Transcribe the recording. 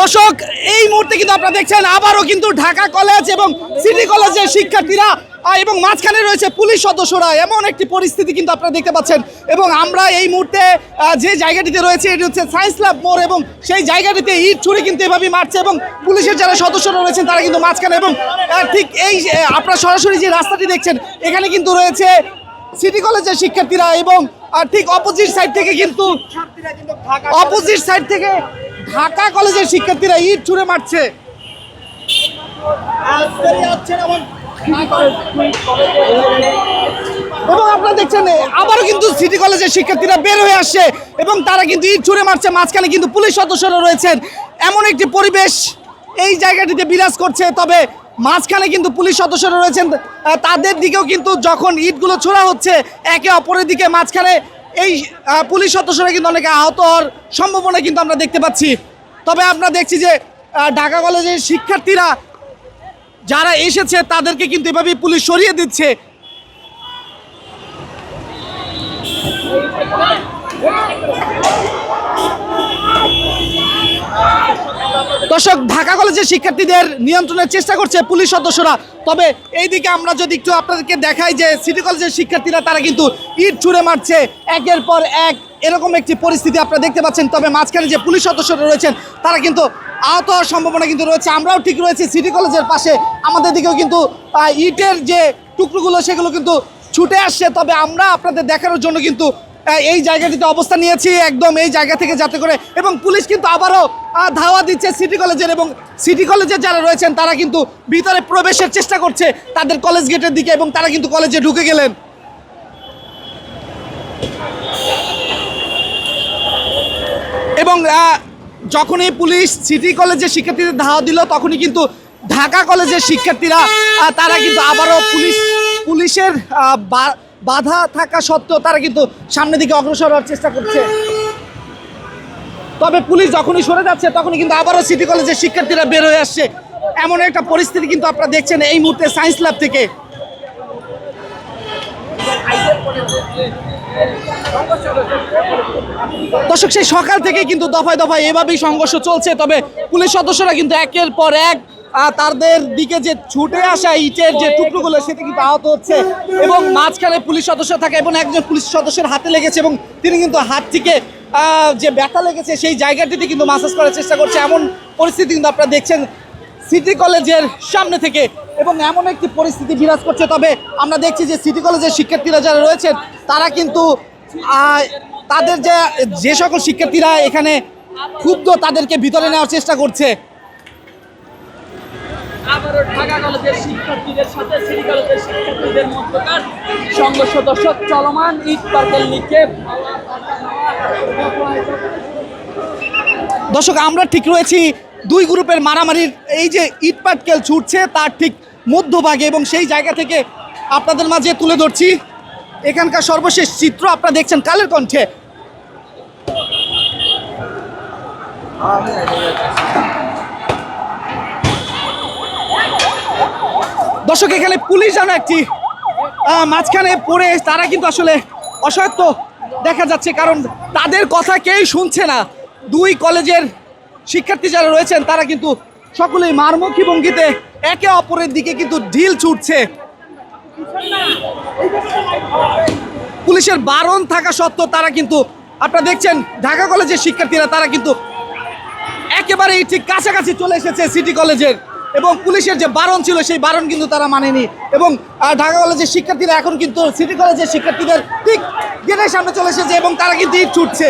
দর্শক এই মুহূর্তে কিন্তু আপনারা দেখছেন আবারও কিন্তু ঢাকা কলেজ এবং সিটি কলেজের শিক্ষার্থীরা এবং মাঝখানে রয়েছে পুলিশ সদস্যরা। এমন একটি পরিস্থিতি কিন্তু আপনারা দেখতে পাচ্ছেন। এবং আমরা এই মুহূর্তে যে জায়গাটিতে রয়েছে এটি হচ্ছে সায়েন্স ল্যাব মোড় এবং সেই জায়গাটিতে ইট ছুরি কিন্তু এভাবেই মারছে এবং পুলিশের যারা সদস্যরা রয়েছেন তারা কিন্তু মাঝখানে এবং ঠিক এই আপনারা সরাসরি যে রাস্তাটি দেখছেন এখানে কিন্তু রয়েছে সিটি কলেজের শিক্ষার্থীরা এবং ঠিক অপোজিট সাইড থেকে কিন্তু অপোজিট সাইড থেকে ঢাকা কলেজের শিক্ষার্থীরা ইট ছুঁড়ে মারছে। এবং আপনারা দেখছেন, আবারও কিন্তু সিটি কলেজের শিক্ষার্থীরা বের হয়ে আসছে এবং তারা কিন্তু ইট ছুঁড়ে মারছে। মাঝখানে কিন্তু পুলিশ সদস্যরা রয়েছেন। এমন একটি পরিবেশ এই জায়গাটিতে বিরাজ করছে। তবে মাঝখানে কিন্তু পুলিশ সদস্যরা রয়েছেন। তাদের দিকেও কিন্তু যখন ইটগুলো ছোড়া হচ্ছে, একে অপরের দিকে মাঝখানে এই পুলিশ সদস্যরা কিন্তু অনেকে আহত হওয়ার সম্ভাবনা কিন্তু আমরা দেখতে পাচ্ছি। তবে আমরা দেখছি যে ঢাকা কলেজের শিক্ষার্থীরা যারা এসেছে তাদেরকে কিন্তু এভাবেই পুলিশ সরিয়ে দিচ্ছে। দর্শক, ঢাকা কলেজের শিক্ষার্থীদের নিয়ন্ত্রণের চেষ্টা করছে পুলিশ সদস্যরা। তবে এইদিকে আমরা যদি একটু আপনাদেরকে দেখাই যে সিটি কলেজের শিক্ষার্থীরা, তারা কিন্তু ইট ছুঁড়ে মারছে একের পর এক। এরকম একটি পরিস্থিতি আপনারা দেখতে পাচ্ছেন। তবে মাঝখানে যে পুলিশ সদস্যরা রয়েছেন, তারা কিন্তু আহত হওয়ার সম্ভাবনা কিন্তু রয়েছে। আমরাও ঠিক রয়েছি সিটি কলেজের পাশে। আমাদের দিকেও কিন্তু ইটের যে টুকরোগুলো, সেগুলো কিন্তু ছুটে আসছে। তবে আমরা আপনাদের দেখানোর জন্য কিন্তু এই জায়গাটিতে অবস্থান নিয়েছি, একদম এই জায়গা থেকে যাতে করে, এবং পুলিশ কিন্তু আবারও ধাওয়া দিচ্ছে সিটি কলেজের, এবং সিটি কলেজের যারা রয়েছেন, তারা কিন্তু ভিতরে প্রবেশের চেষ্টা করছে তাদের কলেজ গেটের দিকে, এবং তারা কিন্তু কলেজে ঢুকে গেলেন। এবং যখনই পুলিশ সিটি কলেজের শিক্ষার্থীদের ধাওয়া দিল, তখনই কিন্তু ঢাকা কলেজের শিক্ষার্থীরা তারা কিন্তু আবারও পুলিশ, পুলিশের বা- বাধা থাকা সত্ত্বেও তারা কিন্তু সামনের দিকে অগ্রসর হওয়ার চেষ্টা করছে। তবে পুলিশ যখনই সরে যাচ্ছে, তখনই কিন্তু আবারও সিটি কলেজের শিক্ষার্থীরা বের হয়ে আসছে। এমন একটা পরিস্থিতি কিন্তু আপনারা দেখছেন এই মুহূর্তে সায়েন্স ল্যাব থেকে। দর্শক, সেই সকাল থেকে কিন্তু দফায় দফায় এভাবেই সংঘর্ষ চলছে, তবে পুলিশ সদস্যরা কিন্তু একের পর এক তাদের দিকে যে ছুটে আসা ইটের যে টুকরোগুলো, সেটা কিন্তু আহত হচ্ছে। এবং মাঝখানে পুলিশ সদস্য থাকে এবং একজন পুলিশ সদস্যের হাতে লেগেছে এবং তিনি কিন্তু হাতটিকে যে ব্যথা লেগেছে সেই জায়গাটিতে কিন্তু মাসাজ করার চেষ্টা করছে। এমন পরিস্থিতি কিন্তু আপনারা দেখছেন সিটি কলেজের সামনে থেকে। এবং এমন একটি পরিস্থিতি বিরাজ করছে। তবে আমরা দেখছি যে সিটি কলেজের শিক্ষার্থীরা যারা রয়েছেন, তারা কিন্তু তাদের যে যে সকল শিক্ষার্থীরা এখানে ক্ষুব্ধ, তাদেরকে ভিতরে নেওয়ার চেষ্টা করছে। আবারও ঢাকা কলেজের শিক্ষার্থীদের সাথে সিটি কলেজের শিক্ষার্থীদের মধ্যকার দর্শক চলমান ইট পার্কের নিক্ষেপ দর্শক, আমরা ঠিক রয়েছি দুই গ্রুপের মারামারির এই যে ইট পাটকেল ছুটছে, তার ঠিক মধ্যভাগে এবং সেই জায়গা থেকে আপনাদের মাঝে তুলে ধরছি। এখানকার সর্বশেষ চিত্র আপনারা দেখছেন কালের কণ্ঠে। দর্শক, এখানে পুলিশ যেন একটি মাঝখানে পড়ে, তারা কিন্তু আসলে অসহায়ত্ব দেখা যাচ্ছে, কারণ তাদের কথা কেউই শুনছে না। দুই কলেজের শিক্ষার্থী যারা রয়েছেন, তারা কিন্তু সকলেই মারমুখী ভঙ্গিতে একে অপরের দিকে কিন্তু ঢিল ছুটছে। পুলিশের বারণ থাকা সত্ত্বেও তারা কিন্তু, আপনারা দেখছেন, ঢাকা কলেজের শিক্ষার্থীরা, তারা কিন্তু একেবারেই ঠিক কাছাকাছি চলে এসেছে সিটি কলেজের। এবং পুলিশের যে বারণ ছিল, সেই বারণ কিন্তু তারা মানেনি। এবং ঢাকা কলেজের শিক্ষার্থীরা এখন কিন্তু সিটি কলেজের শিক্ষার্থীদের ঠিক গেটের সামনে চলে এসেছে এবং তারা কিন্তু ছুটছে।